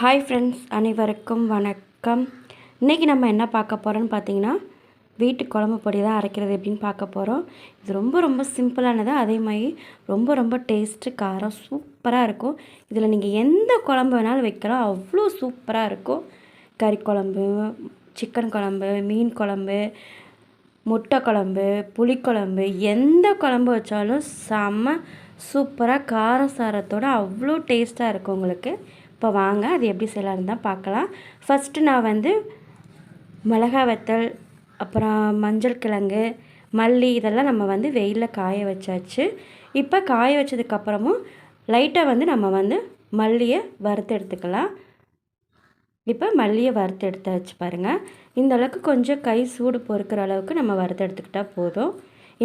Hi friends அனைவருக்கும் வணக்கம். இன்றைக்கி நம்ம என்ன பார்க்க போகிறோம்னு பார்த்தீங்கன்னா வீட்டு குழம்பு பொடி தான் அரைக்கிறது எப்படின்னு பார்க்க போகிறோம் இது ரொம்ப ரொம்ப சிம்பிளானது. அதே மாதிரி ரொம்ப ரொம்ப டேஸ்ட்டு காரம் சூப்பராக இருக்கும். இதில் நீங்கள் எந்த குழம்பு வேணாலும் வைக்கலாம். அவ்வளோ சூப்பராக இருக்கும். கறி குழம்பு சிக்கன் குழம்பு மீன் குழம்பு முட்டை குழம்பு புளிக்குழம்பு எந்த குழம்பு வச்சாலும் செம்ம சூப்பராக காரம் சாரத்தோடு அவ்வளோ டேஸ்ட்டாக இருக்கும் உங்களுக்கு. இப்போ வாங்க அது எப்படி செய்யலான்னு தான் பார்க்கலாம். ஃபஸ்ட்டு நான் வந்து மிளகா வத்தல் அப்புறம் மஞ்சள் கிழங்கு மல்லி இதெல்லாம் நம்ம வந்து வெயிலில் காய வச்சாச்சு. இப்போ காய வச்சதுக்கப்புறமும் லைட்டாக வந்து நம்ம வந்து மல்லியை வறுத்து எடுத்துக்கலாம். இப்போ மல்லியை வறுத்து எடுத்தாச்சு பாருங்கள் இந்த அளவுக்கு கொஞ்சம் கை சூடு பொறுக்கிற அளவுக்கு நம்ம வறுத்து எடுத்துக்கிட்டால் போதும்.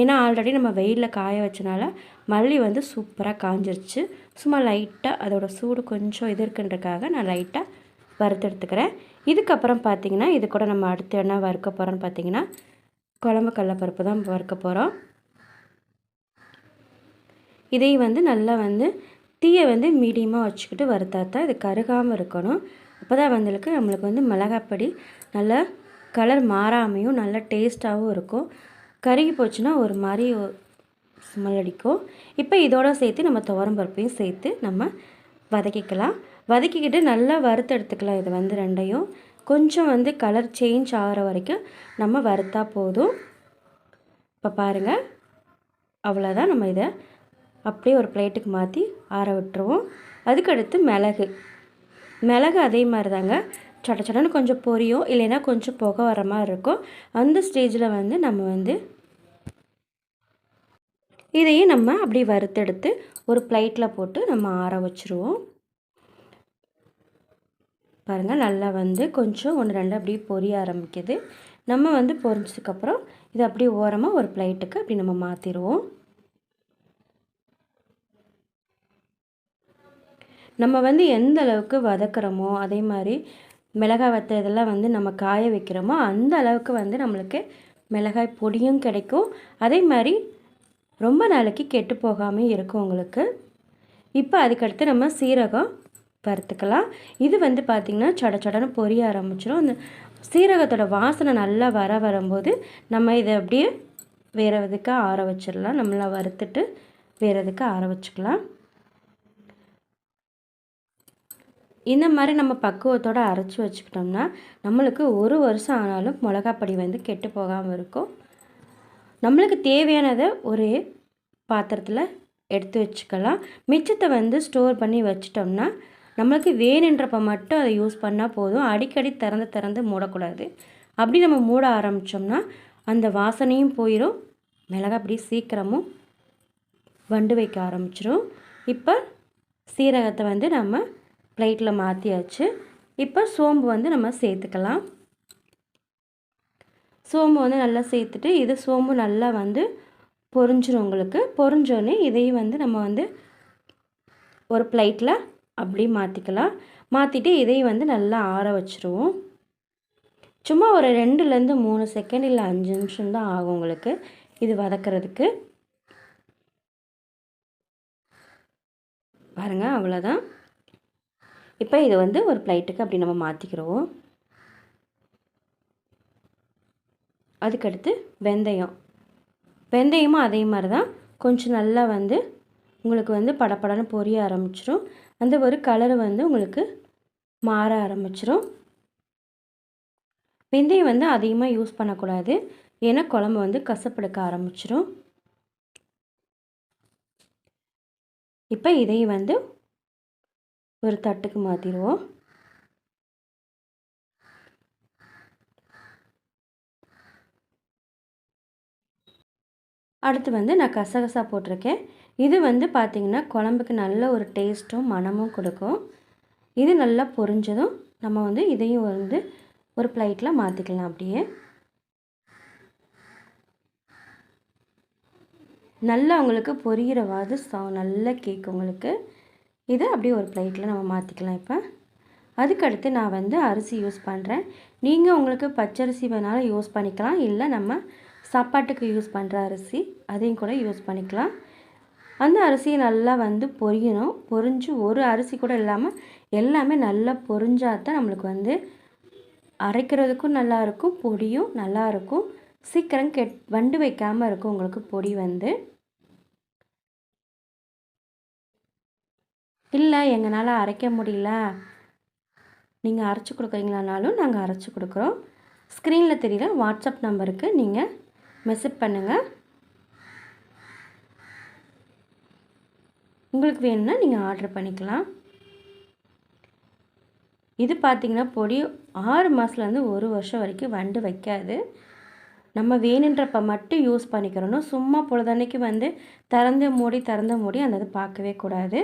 ஏன்னா ஆல்ரெடி நம்ம வெயிலில் காய வச்சனால மல்லி வந்து சூப்பராக காஞ்சிருச்சு. சும்மா லைட்டாக அதோட சூடு கொஞ்சம் இது இருக்குன்றக்காக நான் லைட்டாக வறுத்து எடுத்துக்கிறேன் இதுக்கப்புறம் பார்த்திங்கன்னா இது கூட நம்ம அடுத்து என்ன வறுக்க போகிறோன்னு பார்த்தீங்கன்னா குழம்பு கடலப்பருப்பு தான் வறுக்க போகிறோம் இதையும் வந்து நல்லா வந்து தீயை வந்து மீடியமாக வச்சுக்கிட்டு வறுத்தாத்தான் இது கருகாமல் இருக்கணும். அப்போ தான் வந்துருக்கு நம்மளுக்கு வந்து மிளகாப்பொடி நல்லா கலர் மாறாமையும் நல்லா டேஸ்ட்டாகவும் இருக்கும். கருகி போச்சுன்னா ஒரு மாதிரி ஸ்மெல் அடிக்கும். இப்போ இதோட சேர்த்து நம்ம துவரம் பருப்பையும் சேர்த்து நம்ம வதக்கிக்கலாம். வதக்கிக்கிட்டு நல்லா வறுத்து எடுத்துக்கலாம். இது வந்து ரெண்டையும். கொஞ்சம் வந்து கலர் சேஞ்ச் ஆகிற வரைக்கும் நம்ம வறுத்தா போதும். இப்போ பாருங்கள் அவ்வளோதான் நம்ம இதை அப்படியே ஒரு பிளேட்டுக்கு மாற்றி ஆற விட்டுருவோம். அதுக்கடுத்து மிளகு. மிளகு அதே மாதிரி தாங்க சட சடன்னு கொஞ்சம் பொரியும் இல்லைன்னா கொஞ்சம் புகை வர மாதிரி இருக்கும். அந்த ஸ்டேஜில் வந்து நம்ம வந்து இதையும் நம்ம அப்படி வறுத்தெடுத்து ஒரு பிளேட்டில் போட்டு நம்ம ஆற வச்சுருவோம். பாருங்கள் நல்லா வந்து கொஞ்சம் ஒன்று ரெண்டு அப்படியே பொரிய ஆரம்பிக்குது. நம்ம வந்து பொரிஞ்சதுக்கப்புறம் இதை அப்படியே ஓரமாக ஒரு பிளேட்டுக்கு அப்படி நம்ம மாற்றிடுவோம் நம்ம வந்து எந்த அளவுக்கு வதக்குறோமோ அதே மாதிரி மிளகாய் வத்த இதெல்லாம் வந்து நம்ம காய வைக்கிறோமோ அந்த அளவுக்கு வந்து நம்மளுக்கு மிளகாய் பொடியும் கிடைக்கும். அதே மாதிரி ரொம்ப நாளைக்கு கெட்டு போகாமல் இருக்கும் உங்களுக்கு. இப்போ அதுக்கடுத்து நம்ம சீரகம் வறுத்துக்கலாம். இது வந்து பார்த்திங்கன்னா சட சடன்னு பொரிய ஆரம்பிச்சிடும் அந்த சீரகத்தோட வாசனை நல்லா வர வரும்போது நம்ம இதை அப்படியே வேறு இதுக்கு ஆற வச்சிடலாம். நம்மளை வறுத்துட்டு வேறு இதுக்கு ஆற வச்சுக்கலாம். இந்த மாதிரி நம்ம பக்குவத்தோடு அரைச்சி வச்சுக்கிட்டோம்னா நம்மளுக்கு ஒரு வருஷம் ஆனாலும் மிளகாப்பொடி வந்து கெட்டு போகாமல் இருக்கும். நம்மளுக்கு தேவையானதை ஒரு பாத்திரத்தில் எடுத்து வச்சுக்கலாம். மிச்சத்தை வந்து ஸ்டோர் பண்ணி வச்சிட்டோம்னா நம்மளுக்கு வேணுன்றப்ப மட்டும் அதை யூஸ் பண்ணால் போதும். அடிக்கடி திறந்து திறந்து மூடக்கூடாது. அப்படி நம்ம மூட ஆரம்பித்தோம்னா அந்த வாசனையும் போயிடும் மிளகா அப்படி சீக்கிரமும் வண்டு வைக்க ஆரம்பிச்சிடும் இப்போ சீரகத்தை வந்து நம்ம பிளேட்டில் மாற்றியாச்சு இப்போ சோம்பு வந்து நம்ம சேர்த்துக்கலாம். சோம்பு வந்து நல்லா சேர்த்துட்டு இது சோம்பு நல்லா வந்து பொரிஞ்சிடும் உங்களுக்கு. பொறிஞ்சோன்னே இதையும் வந்து நம்ம வந்து ஒரு பிளேட்டில் அப்படி மாற்றிக்கலாம் மாற்றிட்டு இதையும் வந்து நல்லா ஆற வச்சுருவோம். சும்மா ஒரு ரெண்டுலேருந்து மூணு செகண்ட் இல்லை அஞ்சு நிமிஷம் தான் ஆகும் உங்களுக்கு இது வதக்கிறதுக்கு. பாருங்கள் அவ்வளோதான் இப்போ இதை வந்து ஒரு ப்ளைட்டுக்கு அப்படி நம்ம மாற்றிக்கிறோம் அதுக்கடுத்து வெந்தயம். வெந்தயமும் அதே மாதிரி தான் கொஞ்சம் நல்லா வந்து உங்களுக்கு வந்து படப்படன்னு பொரிய ஆரம்பிச்சிடும் அந்த ஒரு கலர் வந்து உங்களுக்கு மாற ஆரம்பிச்சிடும் வெந்தயம் வந்து அதிகமாக யூஸ் பண்ணக்கூடாது. ஏன்னா குழம்பு வந்து கசப்படுக்க ஆரம்பிச்சிடும் இப்போ இதையும் வந்து ஒரு தட்டுக்கு மாற்றிடுவோம் அடுத்து வந்து நான் கசகசா போட்டிருக்கேன். இது வந்து பார்த்திங்கன்னா குழம்புக்கு நல்ல ஒரு டேஸ்ட்டும் மனமும் கொடுக்கும். இது நல்லா பொரிஞ்சதும் நம்ம வந்து இதையும் வந்து ஒரு பிளேட்டில் மாற்றிக்கலாம் அப்படியே. நல்லா உங்களுக்கு பொரிகிறவாது சா நல்லா கேக் உங்களுக்கு. இதை அப்படியே ஒரு பிளேட்டில் நம்ம மாற்றிக்கலாம் இப்போ. அதுக்கடுத்து நான் வந்து அரிசி யூஸ் பண்ணுறேன். நீங்கள் உங்களுக்கு பச்சரிசி வேணாலும் யூஸ் பண்ணிக்கலாம். இல்லை நம்ம சாப்பாட்டுக்கு யூஸ் பண்ணுற அரிசி அதையும் கூட யூஸ் பண்ணிக்கலாம். அந்த அரிசியை நல்லா வந்து பொரியணும். பொரிஞ்சு ஒரு அரிசி கூட இல்லாமல் எல்லாமே நல்லா பொரிஞ்சாதான் நம்மளுக்கு வந்து அரைக்கிறதுக்கும் நல்லாயிருக்கும் பொடியும் நல்லாயிருக்கும் சீக்கிரம் கெட் வண்டு வைக்காமல் இருக்கும் உங்களுக்கு பொடி வந்து. இல்லை எங்களால் அரைக்க முடியல. நீங்கள் அரைச்சி கொடுக்குறீங்களானாலும் நாங்கள் அரைச்சி கொடுக்குறோம். ஸ்க்ரீனில் தெரிகிற வாட்ஸ்அப் நம்பருக்கு நீங்கள் மெசேஜ் பண்ணுங்கள் உங்களுக்கு வேணும்னா நீங்கள் ஆர்டர் பண்ணிக்கலாம். இது பார்த்திங்கன்னா பொடி ஆறு மாதத்துலேருந்து ஒரு வருஷம் வரைக்கும் வண்டு வைக்காது. நம்ம வேணுன்றப்ப மட்டும் யூஸ் பண்ணிக்கிறோன்னா சும்மா பொழுதன்னைக்கு வந்து திறந்து மூடி திறந்து மூடி அந்த இது பார்க்கவே கூடாது.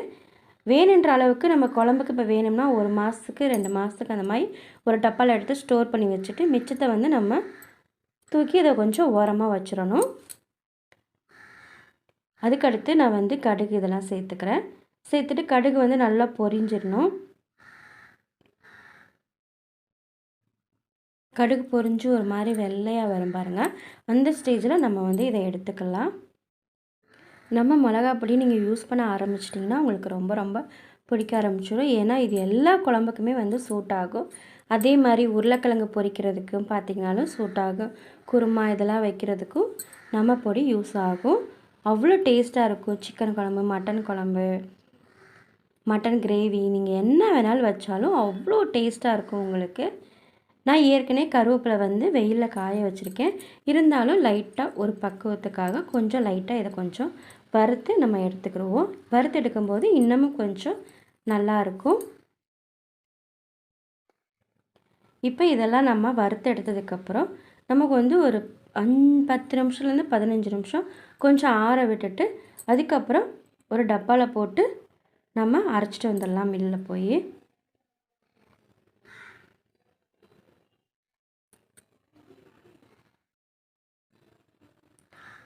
வேணுன்ற அளவுக்கு நம்ம குழம்புக்கு இப்போ வேணும்னா ஒரு மாதத்துக்கு ரெண்டு மாதத்துக்கு அந்த மாதிரி ஒரு டப்பாவில் எடுத்து ஸ்டோர் பண்ணி வச்சுட்டு மிச்சத்தை வந்து நம்ம தூக்கி அதை கொஞ்சம் ஓரமாக வச்சிடணும். அதுக்கடுத்து நான் வந்து கடுகு இதெல்லாம் சேர்த்துக்கிறேன். சேர்த்துட்டு கடுகு வந்து நல்லா பொரிஞ்சிடணும். கடுகு பொரிஞ்சு ஒரு மாதிரி வெள்ளையாக வரும் பாருங்கள் அந்த ஸ்டேஜில் நம்ம வந்து இதை எடுத்துக்கலாம். நம்ம மிளகா பொடி நீங்கள் யூஸ் பண்ண ஆரம்பிச்சிட்டிங்கன்னா உங்களுக்கு ரொம்ப ரொம்ப பிடிக்க ஆரம்பிச்சிடும் ஏன்னா இது எல்லா குழம்புக்குமே வந்து சூட் ஆகும். அதே மாதிரி உருளைக்கிழங்கு பொரிக்கிறதுக்கும் பார்த்திங்கனாலும் சூட் ஆகும். குருமா இதெல்லாம் வைக்கிறதுக்கும் நம்ம பொடி யூஸ் ஆகும். அவ்வளோ டேஸ்ட்டாக இருக்கும். சிக்கன் குழம்பு மட்டன் குழம்பு மட்டன் கிரேவி நீங்கள் என்ன வேணாலும் வச்சாலும் அவ்வளோ டேஸ்ட்டாக இருக்கும் உங்களுக்கு. நான் ஏற்கனவே கருவேப்பிலை வந்து வெயிலில் காய வச்சுருக்கேன். இருந்தாலும் லைட்டாக ஒரு பக்குவத்துக்காக கொஞ்சம் லைட்டாக இதை கொஞ்சம் வறுத்து நம்ம எடுத்துக்கிடுவோம். வறுத்து எடுக்கும்போது இன்னமும் கொஞ்சம் நல்லாயிருக்கும் இப்போ இதெல்லாம் நம்ம வறுத்து எடுத்ததுக்கப்புறம் நமக்கு வந்து ஒரு அஞ் பத்து நிமிஷத்துலேருந்து பதினஞ்சு நிமிஷம் கொஞ்சம் ஆற விட்டுட்டு அதுக்கப்புறம் ஒரு டப்பாவில் போட்டு நம்ம அரைச்சிட்டு வந்துடலாம் மில்லில் போய்.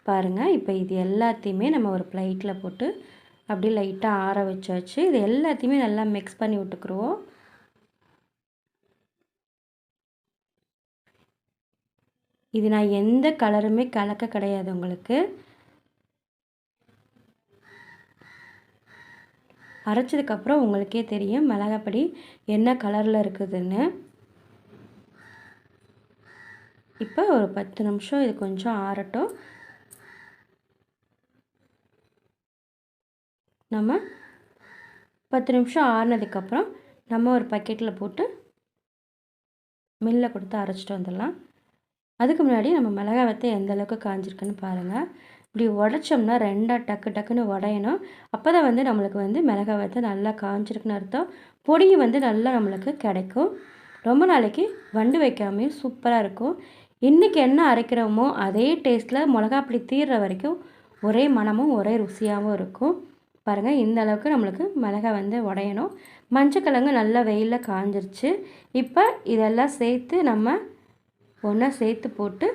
பாருங்கள் இப்போ இது எல்லாத்தையுமே நம்ம ஒரு ப்ளைட்டில் போட்டு அப்படியே லைட்டாக ஆற வச்சாச்சு. இது எல்லாத்தையுமே நல்லா மிக்ஸ் பண்ணி விட்டுக்குருவோம். இது நான் எந்த கலருமே கலக்க கிடையாது உங்களுக்கு. அரைச்சதுக்கப்புறம் உங்களுக்கே தெரியும் மிளகாப்படி என்ன கலரில் இருக்குதுன்னு. இப்போ ஒரு பத்து நிமிஷம் இது கொஞ்சம் ஆறட்டும். நம்ம பத்து நிமிஷம் ஆறுனதுக்கப்புறம் நம்ம ஒரு பக்கெட்டில் போட்டு மில்லில் கொடுத்து அரைச்சிட்டு வந்துடலாம். அதுக்கு முன்னாடி நம்ம மிளகாய் வத்தை எந்த அளவுக்கு காஞ்சிருக்குன்னு பாருங்கள் இப்படி உடச்சோம்னா ரெண்டாக டக்கு டக்குன்னு உடையணும். அப்போ தான் வந்து நம்மளுக்கு வந்து மிளகாய் வத்தை நல்லா காஞ்சிருக்குன்னு அர்த்தம். பொடியும் வந்து நல்லா நம்மளுக்கு கிடைக்கும். ரொம்ப நாளைக்கு வண்டு வைக்காமையும் சூப்பராக இருக்கும். இன்றைக்கி என்ன அரைக்கிறோமோ அதே டேஸ்ட்டில் மிளகா அப்படி தீர்ற வரைக்கும் ஒரே மனமும் ஒரே ருசியாகவும் இருக்கும். பாருங்கள் இந்த அளவுக்கு நம்மளுக்கு மிளகாய் வந்து உடையணும். மஞ்சக்கிழங்கு நல்லா வெயிலில் காஞ்சிருச்சு. இப்போ இதெல்லாம் சேர்த்து நம்ம ஒன்றா சேர்த்து போட்டு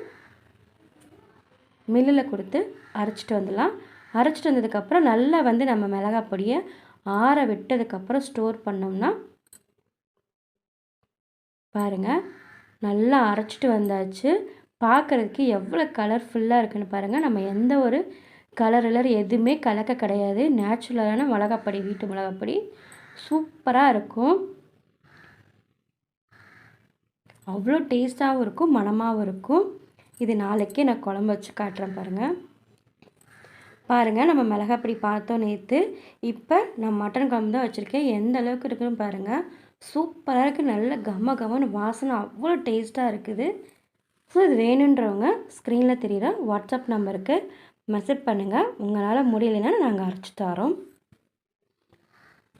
மில்லில் கொடுத்து அரைச்சிட்டு வந்துடலாம். அரைச்சிட்டு வந்ததுக்கப்புறம் நல்லா வந்து நம்ம மிளகாய் பொடியை ஆற விட்டதுக்கப்புறம் ஸ்டோர் பண்ணோம்னா பாருங்கள் நல்லா அரைச்சிட்டு வந்தாச்சு. பார்க்குறதுக்கு எவ்வளோ கலர்ஃபுல்லாக இருக்குன்னு பாருங்கள் நம்ம எந்த ஒரு கலர் கலர் எதுவுமே கலக்க கிடையாது. நேச்சுரலான மிளகாப்பொடி வீட்டு மிளகாப்பொடி. சூப்பராக இருக்கும். அவ்வளோ டேஸ்ட்டாகவும் இருக்கும் மனமாகவும் இருக்கும். இது நாளைக்கே நான் குழம்பு வச்சு காட்டுறேன் பாருங்கள் பாருங்கள் நம்ம மிளகாப்பொடி பார்த்தோம் நேற்று இப்போ நான் மட்டன் குழம்பு தான் வச்சுருக்கேன். எந்த அளவுக்கு இருக்குன்னு பாருங்கள் சூப்பராக இருக்குது நல்ல கம கமன்னு வாசனை அவ்வளோ டேஸ்ட்டாக இருக்குது. ஸோ இது வேணுன்றவங்க ஸ்க்ரீனில் தெரிகிற வாட்ஸ்அப் நம்பருக்கு மெசேஜ் பண்ணுங்கள் உங்களால் முடியலைன்னா நாங்கள் அரைச்சி தரோம்.